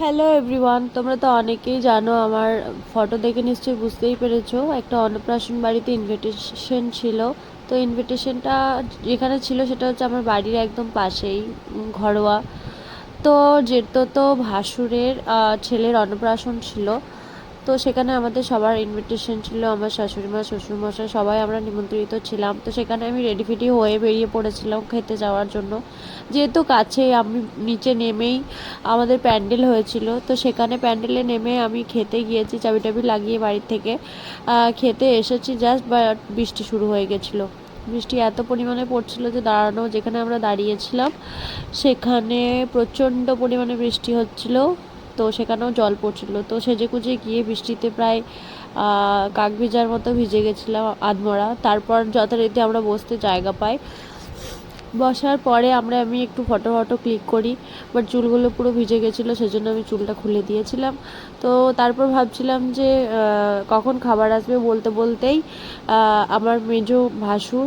Hello everyone তোমরা তো অনেকেই জানো, আমার ফটো দেখে নিশ্চয়ই বুঝতেই পেরেছ। একটা অন্নপ্রাশন বাড়িতে ইনভিটেশন ছিল। তো ইনভিটেশনটা যেখানে ছিল, সেটা হচ্ছে আমার বাড়ির একদম পাশেই ঘরোয়া। তো যেত তো ভাসুরের ছেলের অন্নপ্রাশন ছিল। তো সেখানে আমাদের সবার ইনভিটেশন ছিল, আমার শাশুড়ি মা শ্বশুরমশাই সবাই আমরা নিমন্ত্রিত ছিলাম। তো সেখানে আমি রেডি ফেডি হয়ে বেরিয়ে পড়েছিলাম খেতে যাওয়ার জন্য। যেহেতু কাছে আমি নিচে নেমেই আমাদের প্যান্ডেল হয়েছিল, তো সেখানে প্যান্ডেলে নেমে আমি খেতে গিয়েছি চাবি টাবি লাগিয়ে বাড়ির থেকে। খেতে এসেছি জাস্ট বৃষ্টি শুরু হয়ে গেছিল। বৃষ্টি এত পরিমাণে পড়ছিল যে দাঁড়ানো, যেখানে আমরা দাঁড়িয়েছিলাম, সেখানে প্রচণ্ড পরিমাণে বৃষ্টি হচ্ছিল। তো সেখানেও জল পড়ছিল। তো সেজে কুজে গিয়ে বৃষ্টিতে প্রায় কাক ভিজার মতো ভিজে গেছিলাম আধমরা। তারপর যথারীতি আমরা বসতে জায়গা পাই। বসার পরে আমরা, আমি একটু ফটো ফটো ক্লিক করি, বাট চুলগুলো পুরো ভিজে গেছিল, সেজন্য আমি চুলটা খুলে দিয়েছিলাম। তো তারপর ভাবছিলাম যে কখন খাবার আসবে বলতে বলতেই আমার মেজো ভাসু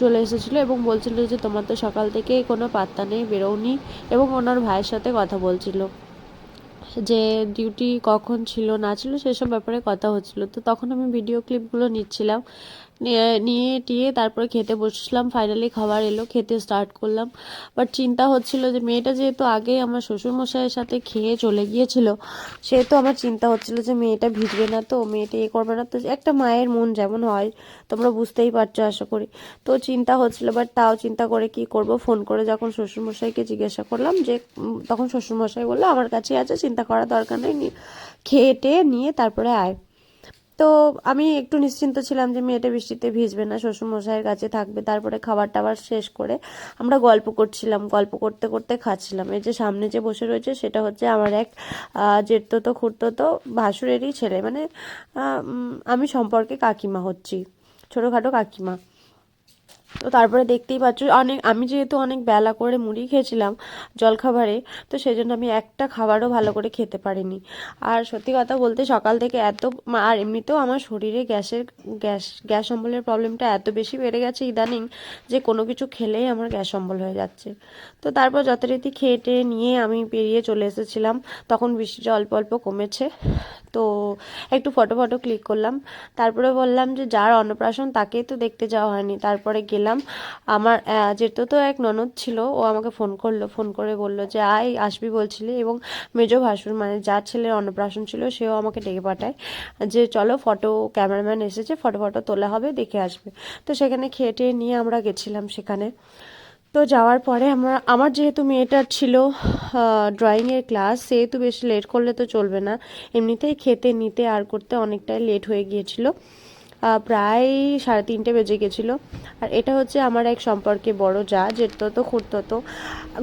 চলে এসেছিল এবং বলছিল যে, তোমার তো সকাল থেকে কোনো পাত্তা নেই, বেরোওনি। এবং ওনার ভাইয়ের সাথে কথা বলছিল। যে ডিউটি কখন ছিল, না ছিল, সেসব ব্যাপারে কথা হচ্ছিল। তো তখন আমি ভিডিও ক্লিপগুলো নিচ্ছিলাম। নিয়ে টিয়ে তারপরে খেতে বসলাম ফাইনালি খাবার এলো, খেতে স্টার্ট করলাম। বাট চিন্তা হচ্ছিল যে, মেয়েটা যেহেতু আগে আমার শ্বশুরমশাইয়ের সাথে খেয়ে চলে গিয়েছিল, সেহেতু আমার চিন্তা হচ্ছিল যে, মেয়েটা ভিজবে না তো, মেয়েটা এ করবে না। তো একটা মায়ের মন যেমন হয়, তোমরা বুঝতেই পারছ আশা করি। তো চিন্তা হচ্ছিল বাট তাও চিন্তা করে কি করব? ফোন করে যখন শ্বশুরমশাইকে জিজ্ঞাসা করলাম যে তখন শ্বশুরমশাই বলল, আমার কাছে আছে, চিন্তা করার দরকার নেই খেয়ে টেয়ে নিয়ে তারপরে আয়। তো আমি একটু নিশ্চিন্ত ছিলাম যে মেয়েটা বৃষ্টিতে ভিজবে না, শ্বশুরমশাইয়ের কাছে থাকবে। তারপরে খাবার টাবার শেষ করে আমরা গল্প করছিলাম, গল্প করতে করতে খাচ্ছিলাম। এই যে সামনে যে বসে রয়েছে সেটা হচ্ছে আমার এক জেঠতো তো খুঁড়তো তো ভাসুরেরই ছেলে। মানে আমি সম্পর্কে কাকিমা হচ্ছি, ছোটোখাটো কাকিমা। তো তারপরে দেখতেই পাচ্ছ, অনেক, আমি যেহেতু অনেক বেলা করে মুড়ি খেয়েছিলাম জলখাবারে, তো সেই জন্য আমি একটা খাবারও ভালো করে খেতে পারিনি। আর সত্যি কথা বলতে সকাল থেকে এত আর এমনিতেও আমার শরীরে গ্যাসের, গ্যাস গ্যাস অম্বলের প্রবলেমটা এত বেশি বেড়ে গেছে ইদানিং যে কোনো কিছু খেলেই আমার গ্যাস অম্বল হয়ে যাচ্ছে। তো তারপর যথারীতি খেয়ে টেয়ে নিয়ে আমি বেরিয়ে চলে এসেছিলাম, তখন বৃষ্টিটা অল্প অল্প কমেছে। তো একটু ফটো ফটো ক্লিক করলাম। তারপরে বললাম যে, যার অন্নপ্রাশন তাকেই তো দেখতে যাওয়া হয়নি। তারপরে গেলাম, আমার যেহেতু তো এক ননদ ছিল, ও আমাকে ফোন করল। ফোন করে বলল যে, আয়, আসবি বলছিলি। এবং মেজো ভাসুর মানে যার ছেলের অন্নপ্রাশন ছিল, সেও আমাকে ডেকে পাঠায় যে, চলো ফটো ক্যামেরাম্যান এসেছে ফটো ফটো তোলা হবে, দেখে আসবে। তো সেখানে খেয়ে টেয়ে নিয়ে আমরা গেছিলাম সেখানে। তো যাওয়ার পরে আমরা, আমার যেহেতু মেয়েটার ছিল ড্রয়িংয়ের ক্লাস সেহেতু বেশি লেট করলে তো চলবে না। এমনিতেই খেতে নিতে আর করতে অনেকটাই লেট হয়ে গিয়েছিল। প্রায় সাড়ে তিনটে বেজে গেছিল আর এটা হচ্ছে আমার এক সম্পর্কে বড় যা যেত তো খুঁড়তো তো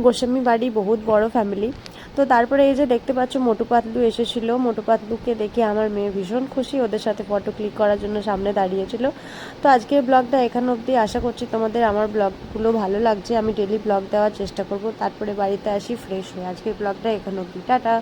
গোস্বামী বাড়ি বহুত বড় ফ্যামিলি তো তারপরে এই যে দেখতে পাচ্ছ মোটু পাতলু এসেছিল। মোটু পাতলুকে দেখে আমার মেয়ে ভীষণ খুশি। ওদের সাথে ফটো ক্লিক করার জন্য সামনে দাঁড়িয়েছিল। তো আজকের ব্লগটা এখানে অবধি। আশা করছি তোমাদের আমার ব্লগগুলো ভালো লাগছে। আমি ডেলি ব্লগ দেওয়ার চেষ্টা করব। তারপরে বাড়িতে আসি ফ্রেশ হয়ে। আজকের ব্লগটা এখানে অবধি। টাটা।